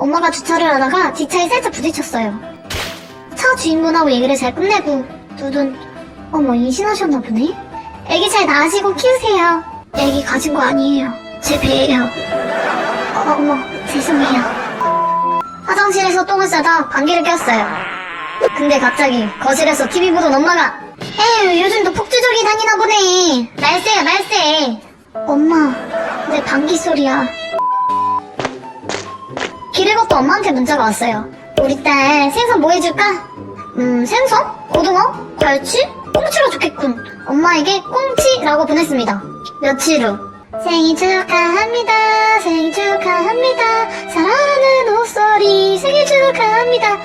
엄마가 주차를 하다가 뒷차에 살짝 부딪혔어요. 차 주인분하고 얘기를 잘 끝내고 두둔 어머 임신하셨나 보네? 애기 잘 낳으시고 키우세요. 애기 가진 거 아니에요. 제 배예요. 어, 어머 죄송해요. 화장실에서 똥을 싸다 방귀를 꼈어요. 근데 갑자기 거실에서 TV 보던 엄마가 에휴 요즘도 폭주족이 다니나 보네. 날쌔야 날쌔. 엄마 내 방귀 소리야. 걷다 엄마한테 문자가 왔어요. 우리 딸 생선 뭐 해줄까? 음, 생선? 고등어? 갈치? 꽁치가 좋겠군. 엄마에게 꽁치라고 보냈습니다. 며칠 후. 생일 축하합니다. 생일 축하합니다. 사랑하는 옷소리 생일 축하합니다. 와!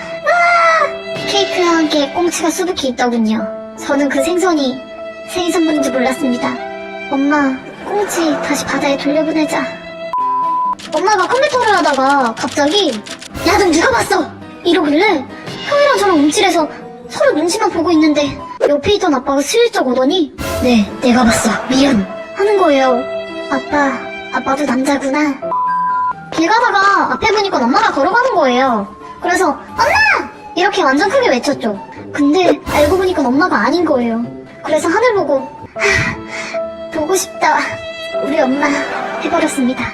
케이크와 함께 꽁치가 수북히 있더군요. 저는 그 생선이 생일 선물인지 몰랐습니다. 엄마, 꽁치 다시 바다에 돌려보내자. 엄마가 컴퓨터를 하다가 갑자기 야 넌 누가 봤어? 이러길래 형이랑 저랑 움찔해서 서로 눈치만 보고 있는데 옆에 있던 아빠가 슬쩍 오더니 네 내가 봤어. 미안. 하는 거예요. 아빠 아빠도 남자구나. 길 가다가 앞에 보니까 엄마가 걸어가는 거예요. 그래서 엄마! 이렇게 완전 크게 외쳤죠. 근데 알고 보니까 엄마가 아닌 거예요. 그래서 하늘 보고 하, 보고 싶다. 우리 엄마 해버렸습니다